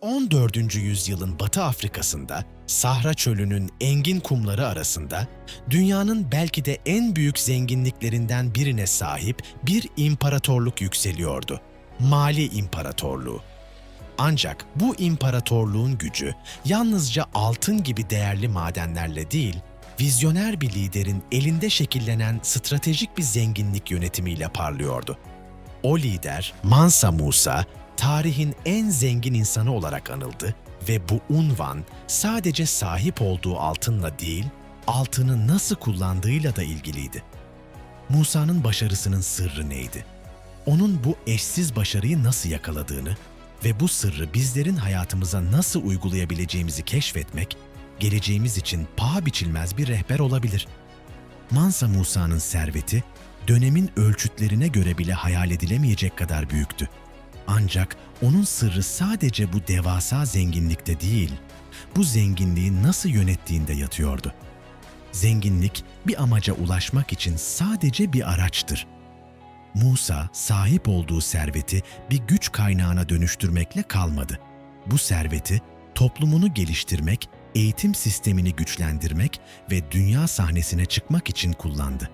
14. yüzyılın Batı Afrika'sında Sahra Çölü'nün engin kumları arasında dünyanın belki de en büyük zenginliklerinden birine sahip bir imparatorluk yükseliyordu. Mali İmparatorluğu. Ancak bu imparatorluğun gücü yalnızca altın gibi değerli madenlerle değil, vizyoner bir liderin elinde şekillenen stratejik bir zenginlik yönetimiyle parlıyordu. O lider Mansa Musa tarihin en zengin insanı olarak anıldı ve bu unvan sadece sahip olduğu altınla değil, altını nasıl kullandığıyla da ilgiliydi. Musa'nın başarısının sırrı neydi? Onun bu eşsiz başarıyı nasıl yakaladığını ve bu sırrı bizlerin hayatımıza nasıl uygulayabileceğimizi keşfetmek, geleceğimiz için paha biçilmez bir rehber olabilir. Mansa Musa'nın serveti, dönemin ölçütlerine göre bile hayal edilemeyecek kadar büyüktü. Ancak onun sırrı sadece bu devasa zenginlikte değil, bu zenginliği nasıl yönettiğinde yatıyordu. Zenginlik bir amaca ulaşmak için sadece bir araçtır. Musa sahip olduğu serveti bir güç kaynağına dönüştürmekle kalmadı. Bu serveti toplumunu geliştirmek, eğitim sistemini güçlendirmek ve dünya sahnesine çıkmak için kullandı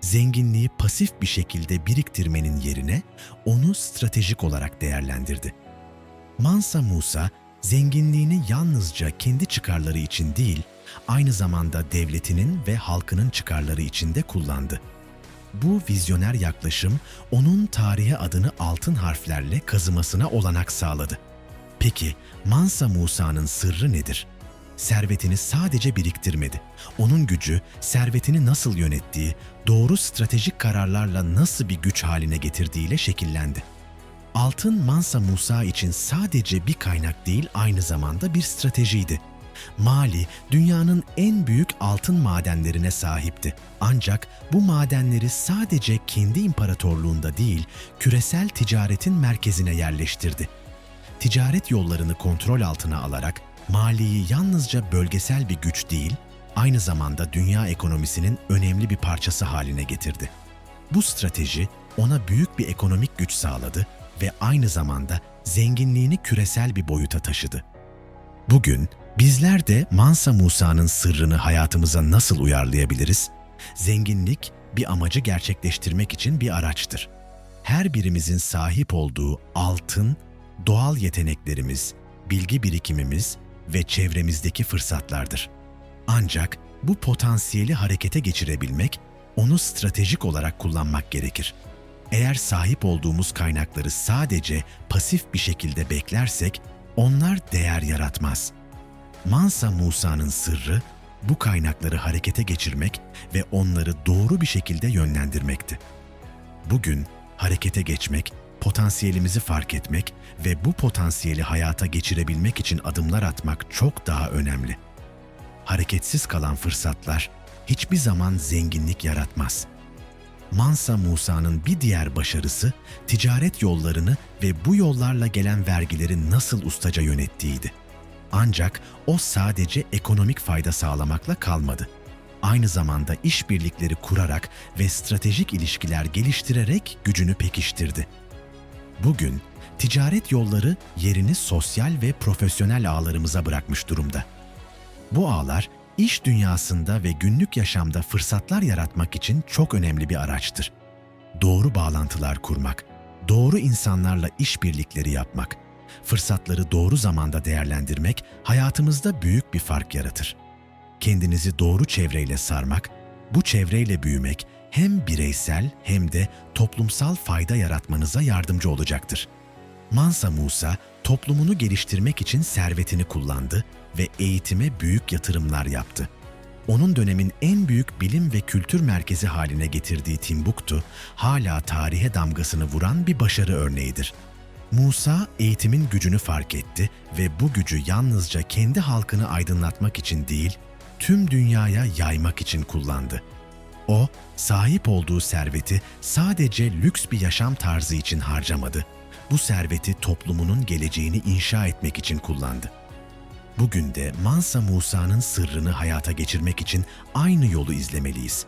zenginliği pasif bir şekilde biriktirmenin yerine onu stratejik olarak değerlendirdi. Mansa Musa, zenginliğini yalnızca kendi çıkarları için değil, aynı zamanda devletinin ve halkının çıkarları için de kullandı. Bu vizyoner yaklaşım onun tarihe adını altın harflerle kazımasına olanak sağladı. Peki Mansa Musa'nın sırrı nedir? Servetini sadece biriktirmedi. Onun gücü, servetini nasıl yönettiği, doğru stratejik kararlarla nasıl bir güç haline getirdiğiyle şekillendi. Altın Mansa Musa için sadece bir kaynak değil aynı zamanda bir stratejiydi. Mali, dünyanın en büyük altın madenlerine sahipti. Ancak bu madenleri sadece kendi imparatorluğunda değil, küresel ticaretin merkezine yerleştirdi. Ticaret yollarını kontrol altına alarak Mali'yi yalnızca bölgesel bir güç değil, aynı zamanda dünya ekonomisinin önemli bir parçası haline getirdi. Bu strateji ona büyük bir ekonomik güç sağladı ve aynı zamanda zenginliğini küresel bir boyuta taşıdı. Bugün bizler de Mansa Musa'nın sırrını hayatımıza nasıl uyarlayabiliriz? Zenginlik bir amacı gerçekleştirmek için bir araçtır. Her birimizin sahip olduğu altın, doğal yeteneklerimiz, bilgi birikimimiz ve çevremizdeki fırsatlardır. Ancak bu potansiyeli harekete geçirebilmek, onu stratejik olarak kullanmak gerekir. Eğer sahip olduğumuz kaynakları sadece pasif bir şekilde beklersek, onlar değer yaratmaz. Mansa Musa'nın sırrı, bu kaynakları harekete geçirmek ve onları doğru bir şekilde yönlendirmekti. Bugün harekete geçmek, potansiyelimizi fark etmek ve bu potansiyeli hayata geçirebilmek için adımlar atmak çok daha önemli. Hareketsiz kalan fırsatlar hiçbir zaman zenginlik yaratmaz. Mansa Musa'nın bir diğer başarısı ticaret yollarını ve bu yollarla gelen vergileri nasıl ustaca yönettiğiydi. Ancak o sadece ekonomik fayda sağlamakla kalmadı. Aynı zamanda işbirlikleri kurarak ve stratejik ilişkiler geliştirerek gücünü pekiştirdi. Bugün ticaret yolları yerini sosyal ve profesyonel ağlarımıza bırakmış durumda. Bu ağlar iş dünyasında ve günlük yaşamda fırsatlar yaratmak için çok önemli bir araçtır. Doğru bağlantılar kurmak, doğru insanlarla işbirlikleri yapmak, fırsatları doğru zamanda değerlendirmek hayatımızda büyük bir fark yaratır. Kendinizi doğru çevreyle sarmak, bu çevreyle büyümek hem bireysel hem de toplumsal fayda yaratmanıza yardımcı olacaktır. Mansa Musa toplumunu geliştirmek için servetini kullandı ve eğitime büyük yatırımlar yaptı. Onun dönemin en büyük bilim ve kültür merkezi haline getirdiği Timbuktu, hala tarihe damgasını vuran bir başarı örneğidir. Musa eğitimin gücünü fark etti ve bu gücü yalnızca kendi halkını aydınlatmak için değil, tüm dünyaya yaymak için kullandı. O, sahip olduğu serveti sadece lüks bir yaşam tarzı için harcamadı. Bu serveti toplumunun geleceğini inşa etmek için kullandı. Bugün de Mansa Musa'nın sırrını hayata geçirmek için aynı yolu izlemeliyiz.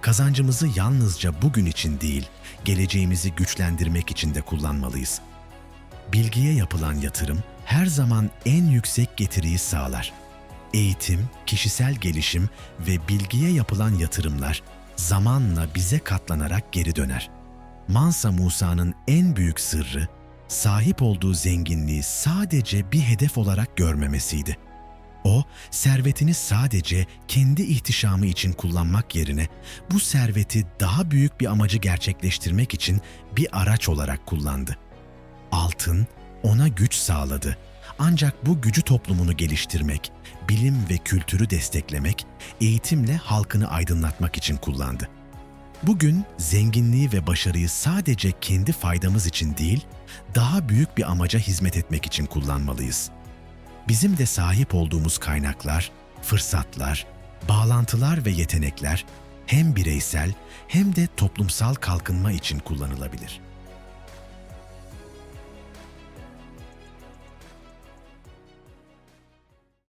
Kazancımızı yalnızca bugün için değil, geleceğimizi güçlendirmek için de kullanmalıyız. bilgiye yapılan yatırım her zaman en yüksek getiriyi sağlar. Eğitim, kişisel gelişim ve bilgiye yapılan yatırımlar zamanla bize katlanarak geri döner. Mansa Musa'nın en büyük sırrı, sahip olduğu zenginliği sadece bir hedef olarak görmemesiydi. O, servetini sadece kendi ihtişamı için kullanmak yerine bu serveti daha büyük bir amacı gerçekleştirmek için bir araç olarak kullandı. Altın ona güç sağladı. Ancak bu gücü toplumunu geliştirmek, bilim ve kültürü desteklemek, eğitimle halkını aydınlatmak için kullandı. Bugün zenginliği ve başarıyı sadece kendi faydamız için değil, daha büyük bir amaca hizmet etmek için kullanmalıyız. Bizim de sahip olduğumuz kaynaklar, fırsatlar, bağlantılar ve yetenekler hem bireysel hem de toplumsal kalkınma için kullanılabilir.